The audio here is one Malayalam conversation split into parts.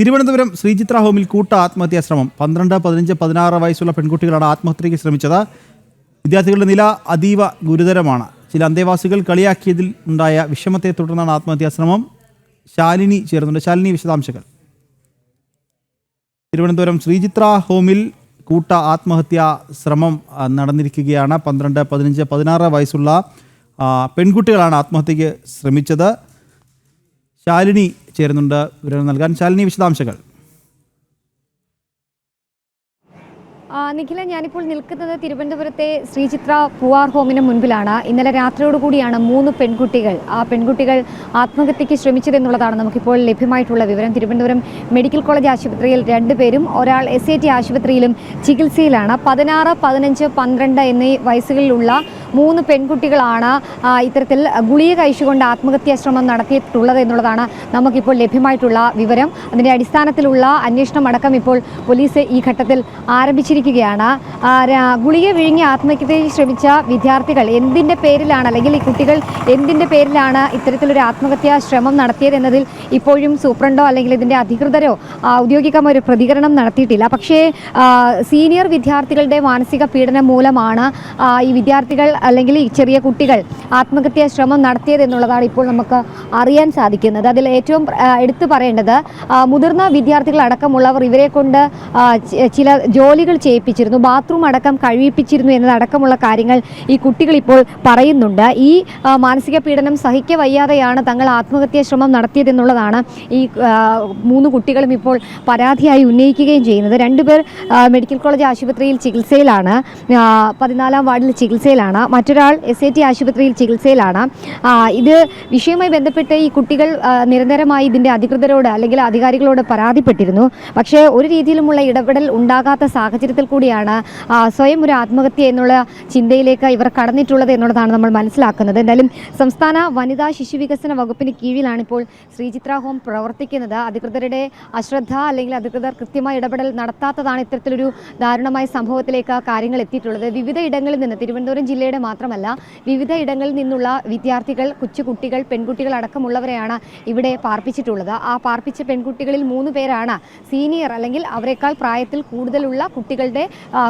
തിരുവനന്തപുരം ശ്രീചിത്ര ഹോമിൽ കൂട്ട ആത്മഹത്യാ ശ്രമം പന്ത്രണ്ട് പതിനഞ്ച് പതിനാറ് വയസ്സുള്ള പെൺകുട്ടികളാണ് ആത്മഹത്യയ്ക്ക് ശ്രമിച്ചത്. വിദ്യാർത്ഥികളുടെ നില അതീവ ഗുരുതരമാണ്. ചില അന്തേവാസികൾ കളിയാക്കിയതിൽ ഉണ്ടായ വിഷമത്തെ തുടർന്നാണ് ആത്മഹത്യാ ശ്രമം ശാലിനി ചേർന്നുണ്ട് ശാലിനി വിശദാംശങ്ങൾ. തിരുവനന്തപുരം ശ്രീചിത്ര ഹോമിൽ കൂട്ട ആത്മഹത്യാ ശ്രമം നടന്നിരിക്കുകയാണ്. പന്ത്രണ്ട് പതിനഞ്ച് പതിനാറ് വയസ്സുള്ള പെൺകുട്ടികളാണ് ആത്മഹത്യയ്ക്ക് ശ്രമിച്ചത്. ശാലിനി ചേരുന്നുണ്ട് വിവരം നൽകാൻ. ശാലിനി വിശദാംശങ്ങൾ. നിഖില ഞാനിപ്പോൾ നിൽക്കുന്നത് തിരുവനന്തപുരത്തെ ശ്രീചിത്ര പൂവാർ ഹോമിന് മുൻപിലാണ്. ഇന്നലെ രാത്രിയോടുകൂടിയാണ് മൂന്ന് പെൺകുട്ടികൾ. ആ പെൺകുട്ടികൾ ആത്മഹത്യയ്ക്ക് ശ്രമിച്ചതെന്നുള്ളതാണ് നമുക്കിപ്പോൾ ലഭ്യമായിട്ടുള്ള വിവരം. തിരുവനന്തപുരം മെഡിക്കൽ കോളേജ് ആശുപത്രിയിൽ രണ്ടുപേരും ഒരാൾ എസ് ഐ ടി ആശുപത്രിയിലും ചികിത്സയിലാണ്. പതിനാറ് പതിനഞ്ച് പന്ത്രണ്ട് എന്നീ വയസ്സുകളിലുള്ള മൂന്ന് പെൺകുട്ടികളാണ് ഇത്തരത്തിൽ ഗുളിക കഴിച്ചുകൊണ്ട് ആത്മഹത്യാ ശ്രമം നടത്തിയിട്ടുള്ളത് എന്നുള്ളതാണ് നമുക്കിപ്പോൾ ലഭ്യമായിട്ടുള്ള വിവരം. അതിന്റെ അടിസ്ഥാനത്തിലുള്ള അന്വേഷണം അടക്കം ഇപ്പോൾ പോലീസ് ഈ ഘട്ടത്തിൽ ആരംഭിച്ചിരിക്കുകയാണ്. ഗുളിക വിഴുങ്ങി ആത്മഹത്യ ശ്രമിച്ച വിദ്യാർത്ഥികൾ എന്തിന്റെ പേരിലാണ് അല്ലെങ്കിൽ ഈ കുട്ടികൾ എന്തിന്റെ പേരിലാണ് ഇത്തരത്തിലൊരു ആത്മഹത്യാ ശ്രമം നടത്തിയത് എന്നതിൽ ഇപ്പോഴും സൂപ്രണ്ടോ അല്ലെങ്കിൽ ഇതിന്റെ അധികൃതരോ ഔദ്യോഗികമായ ഒരു പ്രതികരണം നടത്തിയിട്ടില്ല. പക്ഷേ സീനിയർ വിദ്യാർത്ഥികളുടെ മാനസിക പീഡനം മൂലമാണ് ഈ വിദ്യാർത്ഥികൾ അല്ലെങ്കിൽ ഈ ചെറിയ കുട്ടികൾ ആത്മഹത്യാ ശ്രമം നടത്തിയത് എന്നുള്ളതാണ് ഇപ്പോൾ നമുക്ക് അറിയാൻ സാധിക്കുന്നത്. അതിൽ ഏറ്റവും എടുത്തു പറയേണ്ടത് മുതിർന്ന വിദ്യാർത്ഥികൾ അടക്കമുള്ളവർ ഇവരെ കൊണ്ട് ചില ജോലികൾ ചെയ്യിപ്പിച്ചിരുന്നു ബാത്റൂം അടക്കം കഴിയിപ്പിച്ചിരുന്നു എന്നതടക്കമുള്ള കാര്യങ്ങൾ ഈ കുട്ടികൾ ഇപ്പോൾ പറയുന്നുണ്ട്. ഈ മാനസിക പീഡനം സഹിക്ക വയ്യാതെയാണ് തങ്ങൾ ആത്മഹത്യാ ശ്രമം നടത്തിയതെന്നുള്ളതാണ് ഈ മൂന്ന് കുട്ടികളും ഇപ്പോൾ പരാതിയായി ഉന്നയിക്കുകയും ചെയ്യുന്നത്. രണ്ടുപേർ മെഡിക്കൽ കോളേജ് ആശുപത്രിയിൽ ചികിത്സയിലാണ് പതിനാലാം വാർഡിൽ ചികിത്സയിലാണ്. മറ്റൊരാൾ എസ് ഐ ടി ആശുപത്രിയിൽ ചികിത്സയിലാണ്. ഇത് വിഷയവുമായി ബന്ധപ്പെട്ട് ഈ കുട്ടികൾ നിരന്തരമായി ഇതിന്റെ അധികൃതരോട് അല്ലെങ്കിൽ അധികാരികളോട് പരാതിപ്പെട്ടിരുന്നു. പക്ഷേ ഒരു രീതിയിലുമുള്ള ഇടപെടൽ ഉണ്ടാകാത്ത സാഹചര്യത്തിൽ കൂടിയാണ് സ്വയം ഒരു ആത്മഹത്യ എന്നുള്ള ചിന്തയിലേക്ക് ഇവർ കടന്നിട്ടുള്ളത് എന്നുള്ളതാണ് നമ്മൾ മനസ്സിലാക്കുന്നത്. എന്തായാലും സംസ്ഥാന വനിതാ ശിശു വികസന വകുപ്പിന് കീഴിലാണ് ഇപ്പോൾ ശ്രീചിത്ര ഹോം പ്രവർത്തിക്കുന്നത്. അധികൃതരുടെ അശ്രദ്ധ അല്ലെങ്കിൽ അധികൃതർ കൃത്യമായ ഇടപെടൽ നടത്താത്തതാണ് ഇത്തരത്തിലൊരു ദാരുണമായ സംഭവത്തിലേക്ക് കാര്യങ്ങൾ എത്തിയിട്ടുള്ളത്. വിവിധ ഇടങ്ങളിൽ നിന്ന് തിരുവനന്തപുരം ജില്ലയുടെ മാത്രമല്ല വിവിധ ഇടങ്ങളിൽ നിന്നുള്ള വിദ്യാർത്ഥികൾ കൊച്ചുകുട്ടികൾ പെൺകുട്ടികൾ അടക്കമുള്ളവരെയാണ് ഇവിടെ പാർപ്പിച്ചിട്ടുള്ളത്. ആ പാർപ്പിച്ച പെൺകുട്ടികളിൽ മൂന്ന് പേരാണ് സീനിയർ അല്ലെങ്കിൽ അവരെക്കാൾ പ്രായത്തിൽ കൂടുതലുള്ള കുട്ടികളുടെ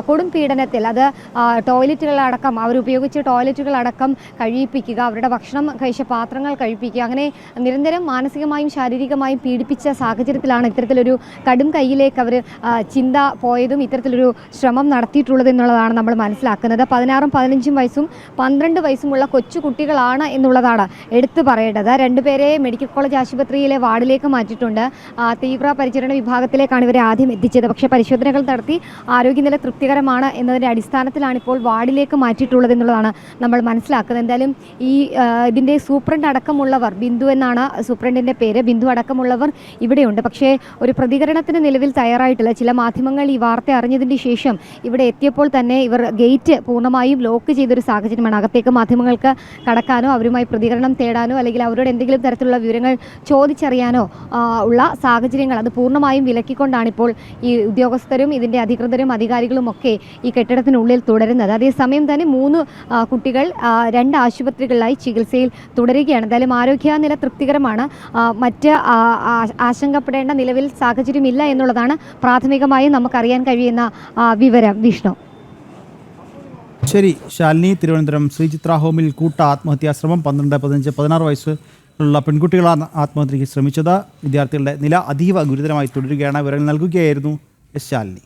കൊടും പീഡനത്തിൽ. അത് ടോയ്ലറ്റുകളടക്കം അവർ ഉപയോഗിച്ച ടോയ്ലറ്റുകളടക്കം കഴിയിപ്പിക്കുക അവരുടെ ഭക്ഷണം കഴിച്ച പാത്രങ്ങൾ കഴിപ്പിക്കുക അങ്ങനെ നിരന്തരം മാനസികമായും ശാരീരികമായും പീഡിപ്പിച്ച സാഹചര്യത്തിലാണ് ഇത്തരത്തിലൊരു കടും കൈയിലേക്ക് അവർ ചിന്ത പോയതും ഇത്തരത്തിലൊരു ശ്രമം നടത്തിയിട്ടുള്ളത് എന്നുള്ളതാണ് നമ്മൾ മനസ്സിലാക്കുന്നത്. പതിനാറും പതിനഞ്ചും വയസ്സും പന്ത്രണ്ട് വയസ്സുമുള്ള കൊച്ചുകുട്ടികളാണ് എന്നുള്ളതാണ് എടുത്തു പറയേണ്ടത്. രണ്ടുപേരെ മെഡിക്കൽ കോളേജ് ആശുപത്രിയിലെ വാർഡിലേക്ക് മാറ്റിയിട്ടുണ്ട്. തീവ്ര പരിചരണ വിഭാഗത്തിലേക്കാണ് ഇവരെ ആദ്യം എത്തിച്ചത്. പക്ഷേ പരിശോധനകൾ നടത്തി ആരോഗ്യനില തൃപ്തികരമാണ് എന്നതിന്റെ അടിസ്ഥാനത്തിലാണ് ഇപ്പോൾ വാർഡിലേക്ക് മാറ്റിയിട്ടുള്ളത് എന്നുള്ളതാണ് നമ്മൾ മനസ്സിലാക്കുന്നത്. എന്തായാലും ഈ ഇതിന്റെ സൂപ്രണ്ട് അടക്കമുള്ളവർ ബിന്ദു എന്നാണ് സൂപ്രണ്ടിന്റെ പേര് ബിന്ദു അടക്കമുള്ളവർ ഇവിടെയുണ്ട്. പക്ഷേ ഒരു പ്രതികരണത്തിന് നിലവിൽ തയ്യാറായിട്ടില്ല. ചില മാധ്യമങ്ങൾ ഈ വാർത്ത അറിഞ്ഞതിന് ശേഷം ഇവിടെ എത്തിയപ്പോൾ തന്നെ ഇവർ ഗേറ്റ് പൂർണമായും ലോക്ക് ചെയ്തൊരു സാഹചര്യമാണ്. അകത്തേക്ക് മാധ്യമങ്ങൾക്ക് കടക്കാനോ അവരുമായി പ്രതികരണം തേടാനോ അല്ലെങ്കിൽ അവരോട് എന്തെങ്കിലും തരത്തിലുള്ള വിവരങ്ങൾ ചോദിച്ചറിയാനോ ഉള്ള സാഹചര്യങ്ങൾ അത് പൂർണമായും വിലക്കിക്കൊണ്ടാണ് ഇപ്പോൾ ഈ ഉദ്യോഗസ്ഥരും ഇതിന്റെ അധികൃതരും അധികാരികളും ഒക്കെ ഈ കെട്ടിടത്തിനുള്ളിൽ തുടരുന്നത്. അതേസമയം തന്നെ മൂന്ന് കുട്ടികൾ രണ്ട് ആശുപത്രികളിലായി ചികിത്സയിൽ തുടരുകയാണ്. എന്തായാലും ആരോഗ്യനില തൃപ്തികരമാണ്. മറ്റ് ആശങ്കപ്പെടേണ്ട നിലവിൽ സാഹചര്യമില്ല എന്നുള്ളതാണ് പ്രാഥമികമായി നമുക്കറിയാൻ കഴിയുന്ന വിവരം. വിഷ്ണു. ശരി ശാലിനി തിരുവനന്തപുരം ശ്രീചിത്ര ഹോമിൽ കൂട്ട ആത്മഹത്യാ ശ്രമം പന്ത്രണ്ട് പതിനഞ്ച് പതിനാറ് വയസ്സുള്ള പെൺകുട്ടികളാണ് ആത്മഹത്യയ്ക്ക് ശ്രമിച്ചത്. വിദ്യാർത്ഥികളുടെ നില അതീവ ഗുരുതരമായി തുടരുകയാണ്. വിവരങ്ങൾ നൽകുകയായിരുന്നു എസ് ശാലിനി.